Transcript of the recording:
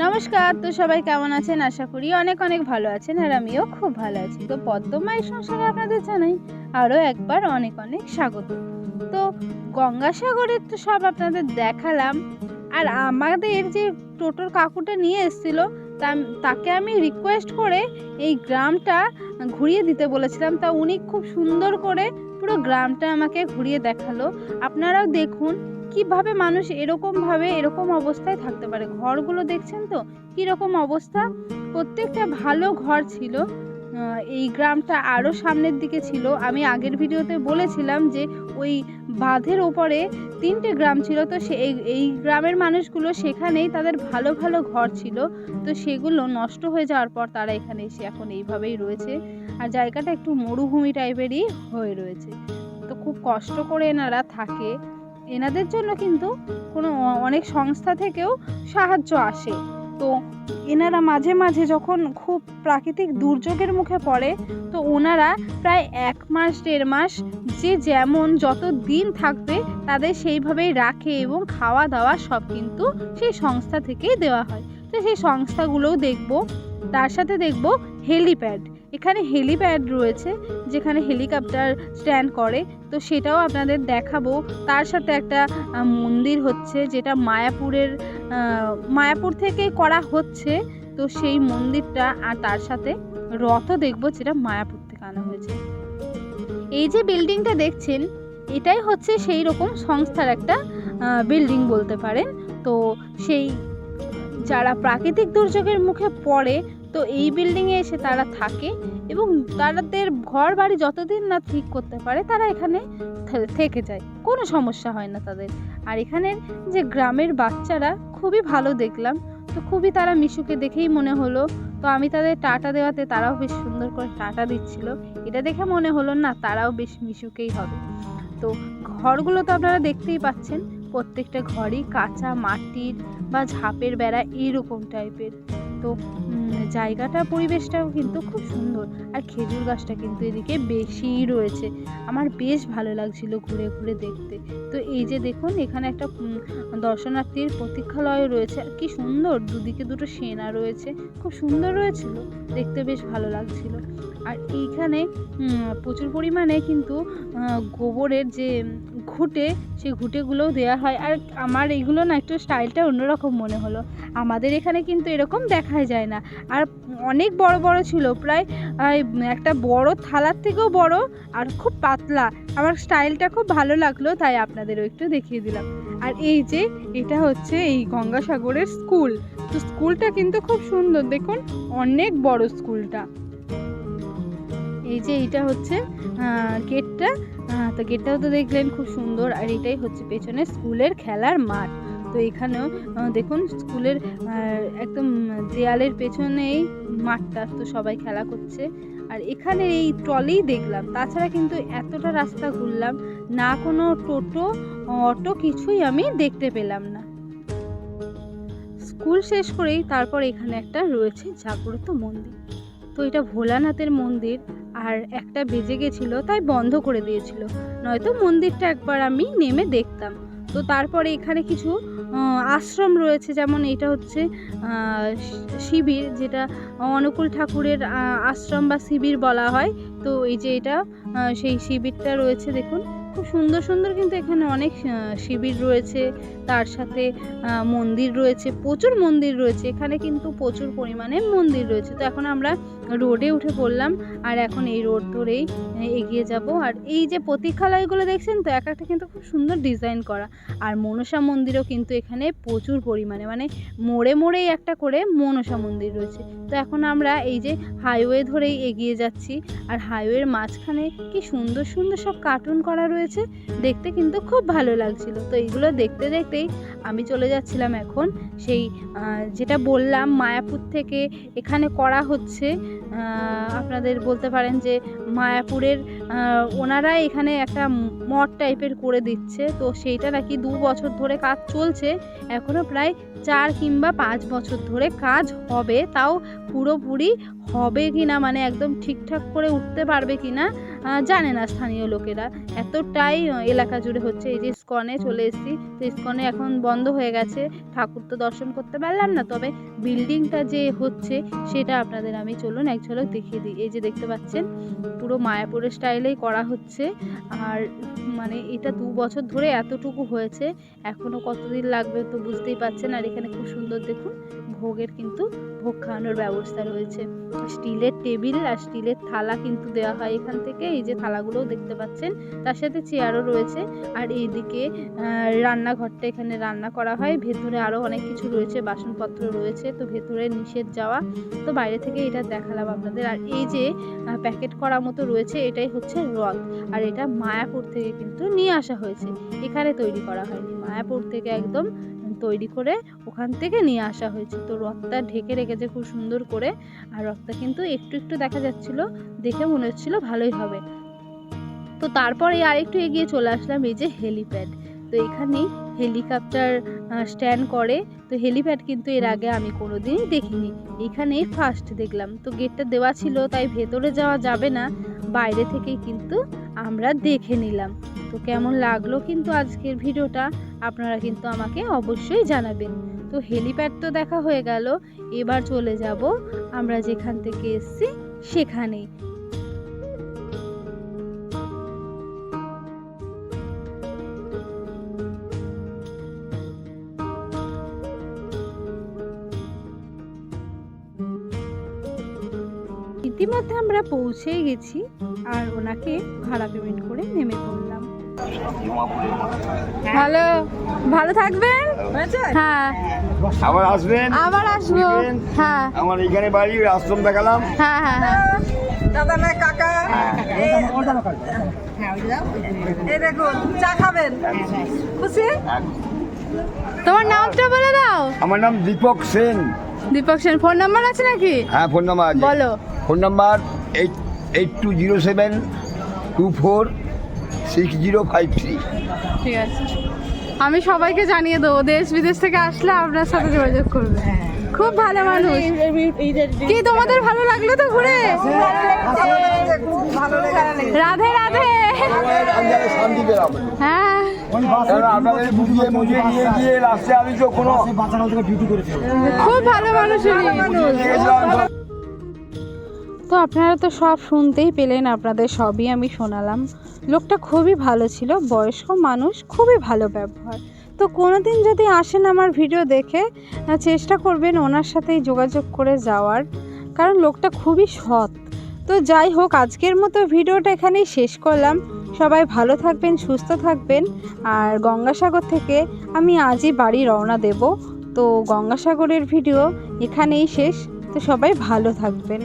নমস্কার, তো সবাই কেমন আছেন? আশা করি অনেক অনেক ভালো আছেন আর আমিও খুব ভালো আছি। তো পদ্মমায়ের সংসারে আপনাদের জানাই আরও একবার অনেক অনেক স্বাগত। তো গঙ্গাসাগরের তো সব আপনাদের দেখালাম আর আমাদের যে টোটোর কাকুটা নিয়ে এসেছিল তা তাকে আমি রিকোয়েস্ট করে এই গ্রামটা ঘুরিয়ে দিতে বলেছিলাম। তা উনি খুব সুন্দর করে পুরো গ্রামটা আমাকে ঘুরিয়ে দেখাল। আপনারাও দেখুন কীভাবে মানুষ এরকমভাবে এরকম অবস্থায় থাকতে পারে? ঘরগুলো দেখছেন তো? কীরকম অবস্থা? প্রত্যেকটা ভালো ঘর ছিল। এই গ্রামটা আরও সামনের দিকে ছিল। আমি আগের ভিডিওতে বলেছিলাম যে ওই বাঁধের ওপরে তিনটে গ্রাম ছিল। তো সে, এই- এই গ্রামের মানুষগুলো সেখানেই তাদের ভালো ভালো ঘর ছিল। তো সেগুলো নষ্ট হয়ে যাওয়ার পর তারা এখানে এসে এখন এইভাবেই রয়েছে। আর জায়গাটা একটু মরুভূমি টাইপেরই হয়ে রয়েছে। তো খুব কষ্ট করে এনারা থাকে। এনাদের জন্য কিন্তু কোনো অনেক সংস্থা থেকেও সাহায্য আসে। তো এনারা মাঝে মাঝে যখন খুব প্রাকৃতিক দুর্যোগের মুখে পড়ে, তো ওনারা প্রায় এক মাস, দেড় মাস যে যেমন যত দিন থাকবে তাদের সেইভাবেই রাখে এবং খাওয়া দাওয়া সব কিন্তু সেই সংস্থা থেকেই দেওয়া হয়। তো সেই সংস্থাগুলোও দেখব, তার সাথে দেখব হেলিপ্যাড এখানে হেলিপ্যাড রয়েছে, যেখানে হেলিকপ্টার স্ট্যান্ড করে। তো সেটাও আপনাদের দেখাবো। তার সাথে একটা মন্দির হচ্ছে, যেটা মায়াপুরের মায়াপুর থেকে করা হচ্ছে। তো সেই মন্দিরটা, আর তার সাথে রথও দেখব, যেটা মায়াপুর থেকে আনা হয়েছে। এই যে বিল্ডিংটা দেখছেন, এটাই হচ্ছে সেই রকম সংস্থার একটা বিল্ডিং বলতে পারেন। তো সেই যারা প্রাকৃতিক দুর্যোগের মুখে পড়ে তো এই বিল্ডিংয়ে এসে তারা থাকে এবং তাদের ঘর বাড়ি যতদিন না ঠিক করতে পারে, তারা এখানে থেকে যায়। কোনো সমস্যা হয় না তাদের। আর এখানের যে গ্রামের বাচ্চারা খুবই ভালো দেখলাম। তো খুবই তারা মিশুকে দেখেই মনে হলো। তো আমি তাদের টাটা দেওয়াতে তারাও বেশ সুন্দর করে টাটা দিচ্ছিল। এটা দেখে মনে হলো, না, তারাও বেশ মিশুকেই হবে। তো ঘরগুলো তো আপনারা দেখতেই পাচ্ছেন। প্রত্যেকটা ঘরই কাঁচা মাটির বা ঝাপের বেড়া এইরকম টাইপের তো জায়গাটা, পরিবেশটাও কিন্তু খুব সুন্দর। আর খেজুর গাছটা কিন্তু এদিকে বেশিই রয়েছে। আমার বেশ ভালো লাগছিল ঘুরে ঘুরে দেখতে। তো এই যে দেখুন, এখানে একটা দর্শনার্থীর প্রতীক্ষালয় রয়েছে। কি সুন্দর, দুদিকে দুটো সেনা রয়েছে। খুব সুন্দর রয়েছিল, দেখতে বেশ ভালো লাগছিল। আর এইখানে প্রচুর পরিমাণে কিন্তু গোবরের যে ঘুঁটে, সেই ঘুঁটেগুলোও দেওয়া হয়। আর আমার এইগুলো না একটু স্টাইলটা অন্যরকম মনে হলো। আমাদের এখানে কিন্তু এরকম দেখাই যায় না। আর অনেক বড় বড় ছিল। প্রায় একটা বড় থালার থেকেও বড় আর খুব পাতলা। আমার স্টাইলটা খুব ভালো লাগল, তাই আপনাদেরও একটু দেখিয়ে দিলাম। আর এই যে, এটা হচ্ছে এই গঙ্গাসাগরের স্কুল তো স্কুলটা কিন্তু খুব সুন্দর। দেখুন, অনেক বড় স্কুলটা এই যে এটা হচ্ছে গেটটা। তো গেটটাও তো দেখলেন খুব সুন্দর। আর এটাই হচ্ছে পেছনে স্কুলের খেলার মাঠ। তো এখানেও দেখুন স্কুলের একদম দেয়ালের পেছনেই মাঠটা, তো সবাই খেলা করছে। আর এখানে এই ট্রলি দেখলাম। তাছাড়া কিন্তু এতটা রাস্তা ঘুরলাম, না কোনো টোটো, অটো কিছুই আমি দেখতে পেলাম না। স্কুল শেষ করেই তারপর এখানে একটা রয়েছে জাগ্রত মন্দির। তো এটা ভোলানাথের মন্দির। আর একটা বেজে গেছিল, তাই বন্ধ করে দিয়েছিল। নয়তো মন্দিরটা একবার আমি নেমে দেখতাম। তো তারপরে এখানে কিছু আশ্রম রয়েছে, যেমন এটা হচ্ছে শিবির, যেটা অনুকূল ঠাকুরের আশ্রম বা শিবির বলা হয়। তো এই যে এটা সেই শিবিরটা রয়েছে, দেখুন। খুব সুন্দর সুন্দর কিন্তু এখানে অনেক শিবির রয়েছে। তার সাথে মন্দির রয়েছে, প্রচুর মন্দির রয়েছে। এখানে কিন্তু প্রচুর পরিমাণে মন্দির রয়েছে। তো এখন আমরা রোডে উঠে পড়লাম আর এখন এই রোড ধরেই এগিয়ে যাব। আর এই যে প্রতীক্ষালয়গুলো দেখছেন তো, এক একটা কিন্তু খুব সুন্দর ডিজাইন করা। আর মনসা মন্দিরও কিন্তু এখানে প্রচুর পরিমাণে মানে মোড়ে মোড়েই একটা করে মনসা মন্দির রয়েছে। তো এখন আমরা এই যে হাইওয়ে ধরেই এগিয়ে যাচ্ছি। আর হাইওয়ের মাঝখানে কি সুন্দর সুন্দর সব কার্টুন করা রয়েছে দেখতে কিন্তু খুব ভালো লাগছিল। তো এইগুলো দেখতে দেখতেই আমি চলে যাচ্ছিলাম এখন সেই যেটা বললাম মায়াপুর থেকে এখানে করা হচ্ছে আপনাদের বলতে পারেন যে মায়াপুরের ওনারা এখানে একটা মঠ টাইপের করে দিচ্ছে। তো সেইটা নাকি দু বছর ধরে কাজ চলছে এখনও প্রায় চার কিংবা পাঁচ বছর ধরে কাজ হবে, তাও পুরোপুরি হবে কি না মানে একদম ঠিকঠাক করে উঠতে পারবে কি না জানে না স্থানীয় লোকেরা। এতটাই এলাকা জুড়ে হচ্ছে এই যে স্কনে চলে এসেছি। তো স্কনে এখন বন্ধ হয়ে গেছে। ঠাকুর তো দর্শন করতে পারলাম না, তবে বিল্ডিংটা যে হচ্ছে সেটা আপনাদের আমি চলুন এক ঝলক দেখিয়ে দিই। এই যে দেখতে পাচ্ছেন, পুরো মায়াপুরের স্টাইলেই করা হচ্ছে। আর মানে এটা দু বছর ধরে এতটুকু হয়েছে এখনও কতদিন লাগবে তো বুঝতেই পারছেন। আর এখানে খুব সুন্দর দেখুন, ভোগের কিন্তু ভোগ খাওয়ানোর ব্যবস্থা রয়েছে। স্টিলের টেবিল আর স্টিলের থালা কিন্তু দেওয়া হয় এখান থেকে। এই যে থালাগুলোও দেখতে পাচ্ছেন। তার সাথে চেয়ারও রয়েছে। আর এইদিকে রান্নাঘরটা এখানে রান্না করা হয়। ভেতরে আরও অনেক কিছু রয়েছে, বাসনপত্র রয়েছে। তো ভেতরে নিষেধ যাওয়া। তো বাইরে থেকে এটা দেখালাম আপনাদের। আর এই যে প্যাকেট করা মতো রয়েছে, এটাই হচ্ছে রথ। আর এটা মায়াপুর থেকে কিন্তু নিয়ে আসা হয়েছে। এখানে তৈরি করা হয়নি। মায়াপুর থেকে একদম তৈরি করে ওখান থেকে নিয়ে আসা হয়েছে। তো রথটা ঢেকে রেখেছে খুব সুন্দর করে। আর রথটা কিন্তু একটু একটু দেখা যাচ্ছিল, দেখে মনে হচ্ছিল ভালোই হবে। তো তারপরে আর একটু এগিয়ে চলে আসলাম এই যে হেলিপ্যাড। তো এখানে হেলিকপ্টার স্ট্যান্ড করে। তো হেলিপ্যাড কিন্তু এর আগে আমি কোনো কোনোদিনই দেখিনি। এখানে ফার্স্ট দেখলাম। তো গেটটা দেওয়া ছিল, তাই ভেতরে যাওয়া যাবে না। বাইরে থেকেই কিন্তু আমরা দেখে নিলাম। তো কেমন লাগল কিন্তু আজকের ভিডিওটা? আপনারা কিন্তু আমাকে অবশ্যই জানাবেন। তো হেলিপ্যাড তো দেখা হয়ে গেল, এবার চলে যাব। আমরা যেখান থেকে এসেছি সেখানেই ইতিমধ্যে আমরা পৌঁছেই গেছি, আর ওনাকে ভাড়া পেমেন্ট করে নেমে পড়লাম। ভালো ভালো থাকবেন? হ্যাঁ। আবার আসবেন? আবার আসব। হ্যাঁ। আমার এখানে বাড়ি আশ্রম দেখালাম। হ্যাঁ হ্যাঁ হ্যাঁ। দাদা না কাকা? এই দেখুন চা খাবেন? খুশি? তোমার নামটা বলে দাও। আমার নাম দীপক সেন। দীপক সেন ফোন নাম্বার আছে নাকি? হ্যাঁ ফোন নাম্বার আছে। বলো। Phone number eight eight two zero seven two four six zero five three. ঠিক আছে। আমি সবাইকে জানিয়ে দেবো দেশ বিদেশ থেকে আসলে আপনার সাথে যোগাযোগ করবে। খুব ভালো মানুষ। কি তোমাদের ভালো লাগল তো ঘুরে? রাধে রাধে। হ্যাঁ। খুব ভালো মানুষ তো আপনারা তো সব শুনতেই পেলেন আপনাদের সবই আমি শোনালাম। লোকটা খুবই ভালো ছিল, বয়স্ক মানুষ, খুবই ভালো ব্যবহার। তো কোনো দিন যদি আসেন আমার ভিডিও দেখে চেষ্টা করবেন ওনার সাথেই যোগাযোগ করে যাওয়ার, কারণ লোকটা খুবই সৎ। তো যাই হোক, আজকের মতো ভিডিওটা এখানেই শেষ করলাম। সবাই ভালো থাকবেন, সুস্থ থাকবেন। আর গঙ্গাসাগর থেকে আমি আজই বাড়ি রওনা দেব। তো গঙ্গাসাগরের ভিডিও এখানেই শেষ। তো সবাই ভালো থাকবেন।